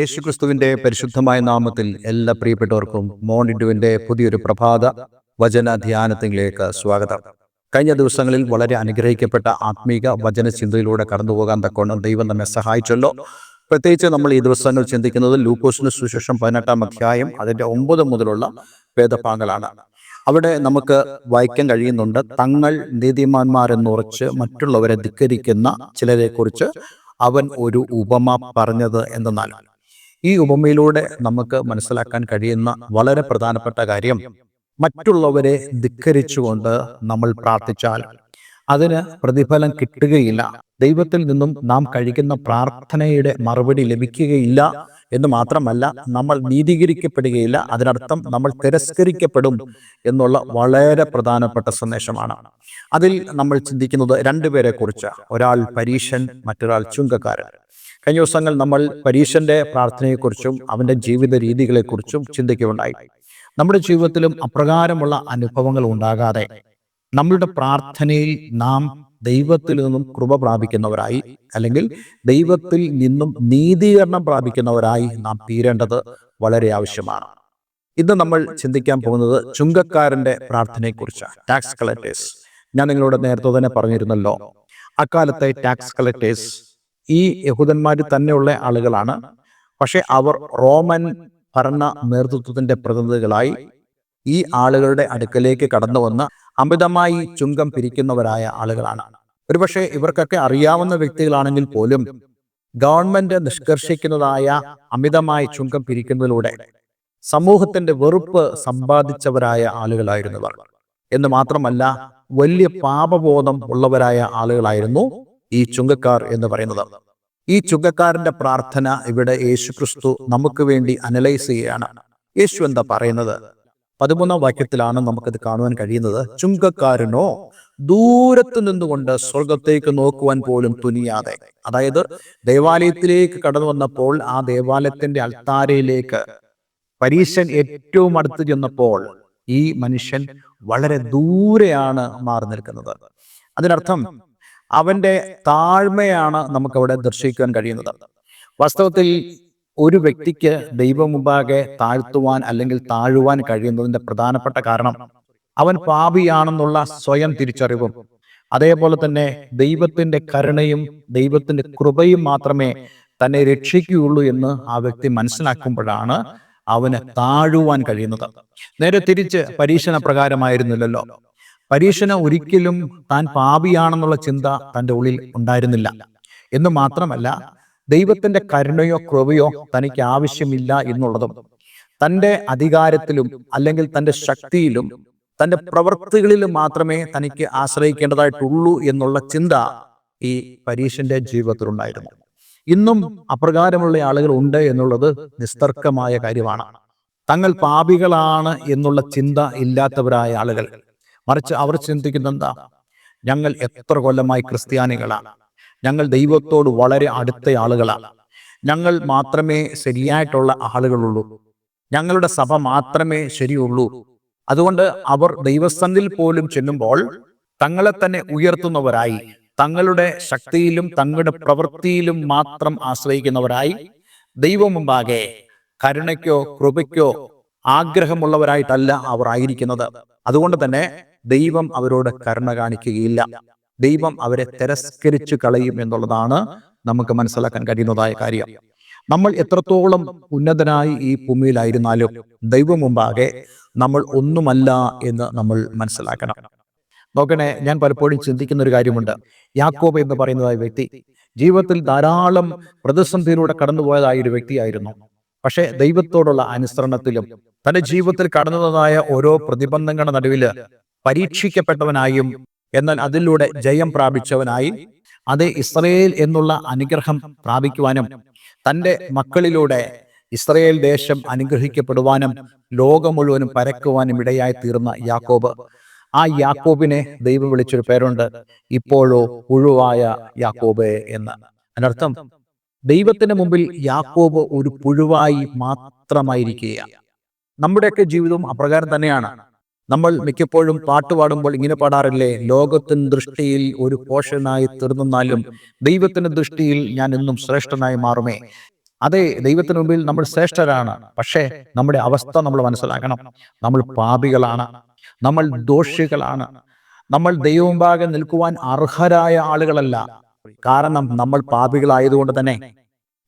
യേശുക്രിസ്തുവിന്റെ പരിശുദ്ധമായ നാമത്തിൽ എല്ലാ പ്രിയപ്പെട്ടവർക്കും മോണിഡുവിന്റെ പുതിയൊരു പ്രഭാത വചന ധ്യാനത്തിലേക്ക് സ്വാഗതം. കഴിഞ്ഞ ദിവസങ്ങളിൽ വളരെ അനുഗ്രഹിക്കപ്പെട്ട ആത്മീക വചന ചിന്തയിലൂടെ കടന്നുപോകാൻ തക്കോണം ദൈവം നമ്മെ സഹായിച്ചല്ലോ. പ്രത്യേകിച്ച് നമ്മൾ ഈ ദിവസങ്ങൾ ചിന്തിക്കുന്നത് ലൂക്കോസിന് സുശേഷം പതിനെട്ടാം അധ്യായം അതിന്റെ ഒമ്പത് മുതലുള്ള വേദഭാഗങ്ങളാണ്. അവിടെ നമുക്ക് വായിക്കാൻ കഴിയുന്നുണ്ട് തങ്ങൾ നീതിമാന്മാരെന്നുറച്ച് മറ്റുള്ളവരെ ധിക്കരിക്കുന്ന ചിലരെക്കുറിച്ച് അവൻ ഒരു ഉപമ പറഞ്ഞത് എന്തെന്നാൽ ഈ ഉപമയിലൂടെ നമുക്ക് മനസ്സിലാക്കാൻ കഴിയുന്ന വളരെ പ്രധാനപ്പെട്ട കാര്യം മറ്റുള്ളവരെ ധിക്കരിച്ചുകൊണ്ട് നമ്മൾ പ്രാർത്ഥിച്ചാൽ അതിന് പ്രതിഫലം കിട്ടുകയില്ല. ദൈവത്തിൽ നിന്നും നാം കഴിക്കുന്ന പ്രാർത്ഥനയുടെ മറുപടി ലഭിക്കുകയില്ല എന്ന് മാത്രമല്ല നമ്മൾ നീതീകരിക്കപ്പെടുകയില്ല അതിനർത്ഥം നമ്മൾ തിരസ്കരിക്കപ്പെടും എന്നുള്ള വളരെ പ്രധാനപ്പെട്ട സന്ദേശമാണ്. അതിൽ നമ്മൾ ചിന്തിക്കുന്നത് രണ്ടുപേരെ കുറിച്ച് ഒരാൾ പരീശൻ മറ്റൊരാൾ ചുങ്കക്കാരൻ. കഴിഞ്ഞ ദിവസങ്ങൾ നമ്മൾ പരീശന്റെ പ്രാർത്ഥനയെക്കുറിച്ചും അവന്റെ ജീവിത രീതികളെക്കുറിച്ചും ചിന്തിക്കുകയുണ്ടായി. നമ്മുടെ ജീവിതത്തിലും അപ്രകാരമുള്ള അനുഭവങ്ങൾ ഉണ്ടാകാതെ നമ്മളുടെ പ്രാർത്ഥനയിൽ നാം ദൈവത്തിൽ നിന്നും കൃപ പ്രാപിക്കുന്നവരായി അല്ലെങ്കിൽ ദൈവത്തിൽ നിന്നും നീതീകരണം പ്രാപിക്കുന്നവരായി നാം തീരേണ്ടത് വളരെ ആവശ്യമാണ്. ഇന്ന് നമ്മൾ ചിന്തിക്കാൻ പോകുന്നത് ചുങ്കക്കാരന്റെ പ്രാർത്ഥനയെക്കുറിച്ചാണ്. ടാക്സ് കളക്ടേഴ്സ് ഞാൻ നിങ്ങളോട് നേരത്തെ തന്നെ പറഞ്ഞിരുന്നല്ലോ. അക്കാലത്തെ ടാക്സ് കളക്ടേഴ്സ് ഈ യഹൂദന്മാർ തന്നെയുള്ള ആളുകളാണ്. പക്ഷേ അവർ റോമൻ ഭരണ നേതൃത്വത്തിന്റെ പ്രതിനിധികളായി ഈ ആളുകളുടെ അടുക്കലേക്ക് കടന്നു വന്ന് അമിതമായി ചുങ്കം പിരിക്കുന്നവരായ ആളുകളാണ്. ഒരുപക്ഷെ ഇവർക്കൊക്കെ അറിയാവുന്ന വ്യക്തികളാണെങ്കിൽ പോലും ഗവൺമെന്റ് നിഷ്കർഷിക്കുന്നതായ അമിതമായി ചുങ്കം പിരിക്കുന്നതിലൂടെ സമൂഹത്തിന്റെ വെറുപ്പ് സമ്പാദിച്ചവരായ ആളുകളായിരുന്നവർ. എന്ന് മാത്രമല്ല വലിയ പാപബോധം ഉള്ളവരായ ആളുകളായിരുന്നു ഈ ചുങ്കക്കാർ എന്ന് പറയുന്നത്. ഈ ചുങ്കക്കാരന്റെ പ്രാർത്ഥന ഇവിടെ യേശു ക്രിസ്തു നമുക്ക് വേണ്ടി അനലൈസ് ചെയ്യുകയാണ്. യേശു എന്താ പറയുന്നത്? പതിമൂന്നാം വാക്യത്തിലാണ് നമുക്കത് കാണുവാൻ കഴിയുന്നത്. ചുങ്കക്കാരനോ ദൂരത്ത് നിന്നുകൊണ്ട് സ്വർഗത്തേക്ക് നോക്കുവാൻ പോലും തുനിയാതെ. അതായത് ദേവാലയത്തിലേക്ക് കടന്നു വന്നപ്പോൾ ആ ദേവാലയത്തിന്റെ അൾത്താരയിലേക്ക് പരീശൻ ഏറ്റവും അടുത്ത് ചെന്നപ്പോൾ ഈ മനുഷ്യൻ വളരെ ദൂരെയാണ് മാറി നിൽക്കുന്നത്. അതിനർത്ഥം അവന്റെ താഴ്മയാണ് നമുക്കവിടെ ദർശിക്കാൻ കഴിയുന്നത്. വാസ്തവത്തിൽ ഒരു വ്യക്തിക്ക് ദൈവം മുമ്പാകെ താഴ്ത്തുവാൻ അല്ലെങ്കിൽ താഴുവാൻ കഴിയുന്നതിന്റെ പ്രധാനപ്പെട്ട കാരണം അവൻ പാപിയാണെന്നുള്ള സ്വയം തിരിച്ചറിവും. അതേപോലെ തന്നെ ദൈവത്തിന്റെ കരുണയും ദൈവത്തിന്റെ കൃപയും മാത്രമേ തന്നെ രക്ഷിക്കുകയുള്ളൂ എന്ന് ആ വ്യക്തി മനസ്സിലാക്കുമ്പോഴാണ് അവന് താഴുവാൻ കഴിയുന്നത്. നേരെ തിരിച്ച് പരീക്ഷണ പ്രകാരമായിരുന്നില്ലല്ലോ പരീക്ഷണ ഒരിക്കലും താൻ പാപിയാണെന്നുള്ള ചിന്ത തന്റെ ഉള്ളിൽ ഉണ്ടായിരുന്നില്ല. എന്ന് മാത്രമല്ല ദൈവത്തിന്റെ കരുണയോ കൃപയോ തനിക്ക് ആവശ്യമില്ല എന്നുള്ളതും തന്റെ അധികാരത്തിലും അല്ലെങ്കിൽ തന്റെ ശക്തിയിലും തന്റെ പ്രവൃത്തികളിലും മാത്രമേ തനിക്ക് ആശ്രയിക്കേണ്ടതായിട്ടുള്ളൂ എന്നുള്ള ചിന്ത ഈ പരീക്ഷന്റെ ജീവിതത്തിലുണ്ടായിരുന്നു. ഇന്നും അപ്രകാരമുള്ള ആളുകൾ ഉണ്ട് എന്നുള്ളത് നിസ്തർക്കമായ കാര്യമാണ്. തങ്ങൾ പാപികളാണ് എന്നുള്ള ചിന്ത ഇല്ലാത്തവരായ ആളുകൾ മറിച്ച് അവർ ചിന്തിക്കുന്ന എന്താ ഞങ്ങൾ എത്ര കൊല്ലമായി ക്രിസ്ത്യാനികളാണ് ഞങ്ങൾ ദൈവത്തോട് വളരെ അടുത്ത ആളുകളാണ് ഞങ്ങൾ മാത്രമേ ശരിയായിട്ടുള്ള ആളുകളുള്ളൂ. ഞങ്ങളുടെ സഭ മാത്രമേ ശരിയുള്ളൂ. അതുകൊണ്ട് അവർ ദൈവസ്ഥനിൽ പോലും ചെല്ലുമ്പോൾ തങ്ങളെ തന്നെ ഉയർത്തുന്നവരായി തങ്ങളുടെ ശക്തിയിലും തങ്ങളുടെ പ്രവൃത്തിയിലും മാത്രം ആശ്രയിക്കുന്നവരായി ദൈവം മുമ്പാകെ കരുണയ്ക്കോ കൃപയ്ക്കോ ആഗ്രഹമുള്ളവരായിട്ടല്ല അവർ ആയിരിക്കുന്നത്. അതുകൊണ്ട് തന്നെ ദൈവം അവരോട് കരുണ കാണിക്കുകയില്ല. ദൈവം അവരെ തിരസ്കരിച്ചു കളയും എന്നുള്ളതാണ് നമുക്ക് മനസ്സിലാക്കാൻ കഴിയുന്നതായ കാര്യം. നമ്മൾ എത്രത്തോളം ഉന്നതനായി ഈ ഭൂമിയിലായിരുന്നാലും ദൈവം മുമ്പാകെ നമ്മൾ ഒന്നുമല്ല എന്ന് നമ്മൾ മനസ്സിലാക്കണം. നോക്കണേ ഞാൻ പലപ്പോഴും ചിന്തിക്കുന്ന ഒരു കാര്യമുണ്ട്. യാക്കോബ് എന്ന് പറയുന്നതായ വ്യക്തി ജീവിതത്തിൽ ധാരാളം പ്രതിസന്ധിയിലൂടെ കടന്നുപോയതായ ഒരു വ്യക്തിയായിരുന്നു. പക്ഷേ ദൈവത്തോടുള്ള അനുസരണത്തിലും തന്റെ ജീവിതത്തിൽ കടന്നതായ ഓരോ പ്രതിബന്ധങ്ങളുടെ നടുവിൽ പരീക്ഷിക്കപ്പെട്ടവനായും എന്നാൽ അതിലൂടെ ജയം പ്രാപിച്ചവനായി അത് ഇസ്രയേൽ എന്നുള്ള അനുഗ്രഹം പ്രാപിക്കുവാനും തന്റെ മക്കളിലൂടെ ഇസ്രയേൽ ദേശം അനുഗ്രഹിക്കപ്പെടുവാനും ലോകം മുഴുവനും പരക്കുവാനും ഇടയായി തീർന്ന യാക്കോബ്. ആ യാക്കോബിനെ ദൈവം വിളിച്ചൊരു പേരുണ്ട്. ഇപ്പോഴോ പുഴുവായ യാക്കോബ് എന്ന് അതിനർത്ഥം ദൈവത്തിന് മുമ്പിൽ യാക്കോബ് ഒരു പുഴുവായി മാത്രമായിരിക്കുകയാണ്. നമ്മുടെയൊക്കെ ജീവിതവും അപ്രകാരം തന്നെയാണ്. നമ്മൾ മിക്കപ്പോഴും പാട്ട് പാടുമ്പോൾ ഇങ്ങനെ പാടാറില്ലേ? ലോകത്തിൻ ദൃഷ്ടിയിൽ ഒരു പോഷനായി തീർന്നാലും ദൈവത്തിന്റെ ദൃഷ്ടിയിൽ ഞാൻ എന്നും ശ്രേഷ്ഠനായി മാറുമേ. അതെ ദൈവത്തിന് മുമ്പിൽ നമ്മൾ ശ്രേഷ്ഠരാണ്. പക്ഷേ നമ്മുടെ അവസ്ഥ നമ്മൾ മനസ്സിലാക്കണം. നമ്മൾ പാപികളാണ്. നമ്മൾ ദോഷികളാണ്. നമ്മൾ ദൈവമുമ്പാകെ നിൽക്കുവാൻ അർഹരായ ആളുകളല്ല. കാരണം നമ്മൾ പാപികളായതുകൊണ്ട് തന്നെ.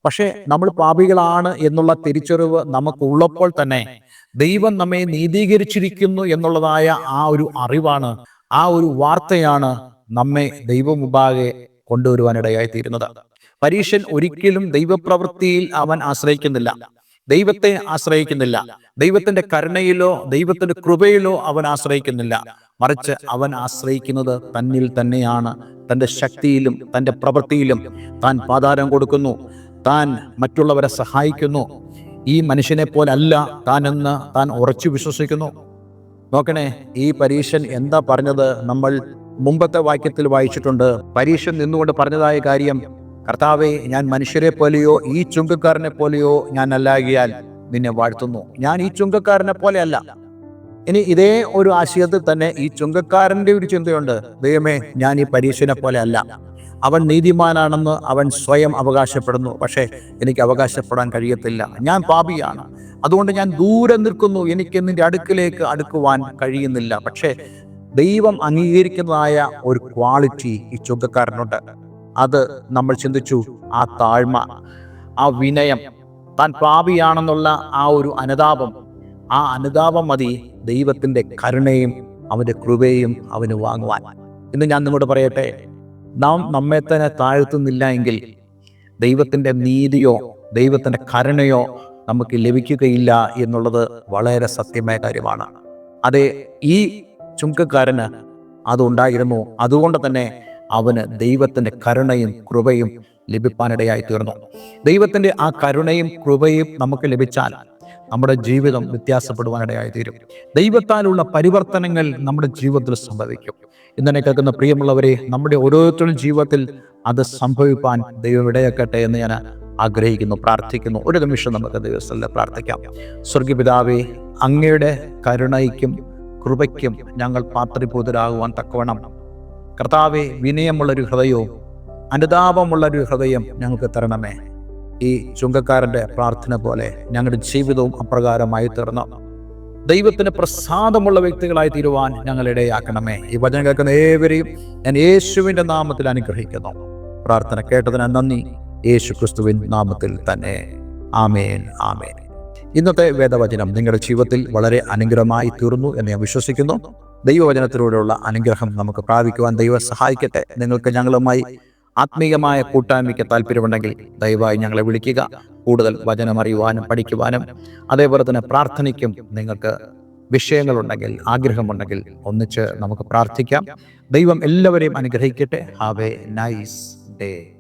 പക്ഷേ നമ്മൾ പാപികളാണ് എന്നുള്ള തിരിച്ചറിവ് നമുക്കുള്ളപ്പോൾ തന്നെ ദൈവം നമ്മെ നീതീകരിച്ചിരിക്കുന്നു എന്നുള്ളതായ ആ ഒരു അറിവാണ് ആ ഒരു വാർത്തയാണ് നമ്മെ ദൈവം മുമ്പാകെ കൊണ്ടുവരുവാനിടയായി തീരുന്നത് പരീക്ഷൻ ഒരിക്കലും ദൈവപ്രവൃത്തിയിൽ അവൻ ആശ്രയിക്കുന്നില്ല. ദൈവത്തെ ആശ്രയിക്കുന്നില്ല. ദൈവത്തിന്റെ കരുണയിലോ ദൈവത്തിന്റെ കൃപയിലോ അവൻ ആശ്രയിക്കുന്നില്ല. മറിച്ച് അവൻ ആശ്രയിക്കുന്നത് തന്നിൽ തന്നെയാണ്. തന്റെ ശക്തിയിലും തന്റെ പ്രവൃത്തിയിലും താൻ പാതാരം കൊടുക്കുന്നു. താൻ മറ്റുള്ളവരെ സഹായിക്കുന്നു. ഈ മനുഷ്യനെ പോലല്ല താനെന്ന് താൻ ഉറച്ചു വിശ്വസിക്കുന്നു. നോക്കണേ ഈ പരീക്ഷൻ എന്താ പറഞ്ഞത്? നമ്മൾ മുമ്പത്തെ വാക്യത്തിൽ വായിച്ചിട്ടുണ്ട്. പരീക്ഷൻ നിന്നുകൊണ്ട് പറഞ്ഞതായ കാര്യം കർത്താവെ ഞാൻ മനുഷ്യരെ പോലെയോ ഈ ചുങ്കക്കാരനെ പോലെയോ ഞാൻ അല്ലാകിയാൽ നിന്നെ വാഴ്ത്തുന്നു. ഞാൻ ഈ ചുങ്കക്കാരനെ പോലെയല്ല ഇനി ഇതേ ഒരു ആശയത്തിൽ തന്നെ ഈ ചുങ്കക്കാരന്റെ ഒരു ചിന്തയുണ്ട്. ദൈവമേ ഞാൻ ഈ പരീക്ഷനെ പോലെ അല്ല അവൻ നീതിമാനാണെന്ന് അവൻ സ്വയം അവകാശപ്പെടുന്നു. പക്ഷേ എനിക്ക് അവകാശപ്പെടാൻ കഴിയത്തില്ല. ഞാൻ പാപിയാണ്. അതുകൊണ്ട് ഞാൻ ദൂരെ നിൽക്കുന്നു. എനിക്ക് നിന്റെ അടുക്കിലേക്ക് അടുക്കുവാൻ കഴിയുന്നില്ല. പക്ഷേ ദൈവം അംഗീകരിക്കുന്നതായ ഒരു ക്വാളിറ്റി ഈ ചുങ്കക്കാരനുണ്ട്. അത് നമ്മൾ ചിന്തിച്ചു ആ താഴ്മ ആ വിനയം താൻ പാപിയാണെന്നുള്ള ആ ഒരു അനുതാപം ആ അനുതാപം മതി ദൈവത്തിന്റെ കരുണയും അവന്റെ കൃപയും അവന് വാങ്ങുവാൻ. ഇന്ന് ഞാൻ നിങ്ങളോട് പറയട്ടെ നാം നമ്മെ തന്നെ താഴ്ത്തുന്നില്ല എങ്കിൽ ദൈവത്തിന്റെ നീതിയോ ദൈവത്തിന്റെ കരുണയോ നമുക്ക് ലഭിക്കുകയില്ല എന്നുള്ളത് വളരെ സത്യമായ കാര്യമാണ്. അതെ ഈ ചുങ്കക്കാരന് അതുണ്ടായിരുന്നു. അതുകൊണ്ട് തന്നെ അവന് ദൈവത്തിന്റെ കരുണയും കൃപയും ലഭിപ്പാനിടയായി തീർന്നു. ദൈവത്തിന്റെ ആ കരുണയും കൃപയും നമുക്ക് ലഭിച്ചാൽ നമ്മുടെ ജീവിതം വ്യത്യാസപ്പെടുവാനിടയായി തീരും ദൈവത്താലുള്ള പരിവർത്തനങ്ങൾ നമ്മുടെ ജീവിതത്തിൽ സംഭവിക്കും. ഇന്നെ കേൾക്കുന്ന പ്രിയമുള്ളവരെ നമ്മുടെ ഓരോരുത്തരുടെ ജീവിതത്തിൽ അത് സംഭവിപ്പാൻ ദൈവം ഇടയാക്കട്ടെ എന്ന് ഞാൻ ആഗ്രഹിക്കുന്നു പ്രാർത്ഥിക്കുന്നു. ഒരു നിമിഷം നമുക്ക് ദിവസത്തിൽ പ്രാർത്ഥിക്കാം. സ്വർഗപിതാവേ അങ്ങയുടെ കരുണയ്ക്കും കൃപയ്ക്കും ഞങ്ങൾ പാത്രിഭൂതരാകുവാൻ തക്കവണ്ണം. കർത്താവെ വിനയമുള്ളൊരു ഹൃദയവും അനുതാപമുള്ളൊരു ഹൃദയം ഞങ്ങൾക്ക് തരണമേ. ഈ ചുങ്കക്കാരന്റെ പ്രാർത്ഥന പോലെ ഞങ്ങളുടെ ജീവിതവും അപ്രകാരമായി തീർന്നു. ദൈവത്തിന് പ്രസാദമുള്ള വ്യക്തികളായി തീരുവാൻ ഞങ്ങൾ ഇടയാക്കണമേ. ഈ വചനം കേൾക്കുന്ന ഏവരെയും ഞാൻ യേശുവിന്റെ നാമത്തിൽ അനുഗ്രഹിക്കുന്നു. പ്രാർത്ഥന കേട്ടതിന് നന്ദി. യേശു ക്രിസ്തുവിൻ നാമത്തിൽ തന്നെ. ആമേൻ ആമേൻ. ഇന്നത്തെ വേദവചനം നിങ്ങളുടെ ജീവിതത്തിൽ വളരെ അനുഗ്രഹമായി തീർന്നു എന്ന് ഞാൻ വിശ്വസിക്കുന്നു. ദൈവവചനത്തിലൂടെയുള്ള അനുഗ്രഹം നമുക്ക് പ്രാപിക്കുവാൻ ദൈവം സഹായിക്കട്ടെ. നിങ്ങൾക്ക് ഞങ്ങളുമായി ആത്മീയമായ കൂട്ടായ്മയ്ക്ക് താല്പര്യമുണ്ടെങ്കിൽ ദയവായി ഞങ്ങളെ വിളിക്കുക. കൂടുതൽ വചനം അറിയുവാനും പഠിക്കുവാനും. അതേപോലെ തന്നെ പ്രാർത്ഥനയ്ക്കും നിങ്ങൾക്ക് വിഷയങ്ങളുണ്ടെങ്കിൽ ആഗ്രഹമുണ്ടെങ്കിൽ ഒന്നിച്ച് നമുക്ക് പ്രാർത്ഥിക്കാം. ദൈവം എല്ലാവരെയും അനുഗ്രഹിക്കട്ടെ. Have A nice day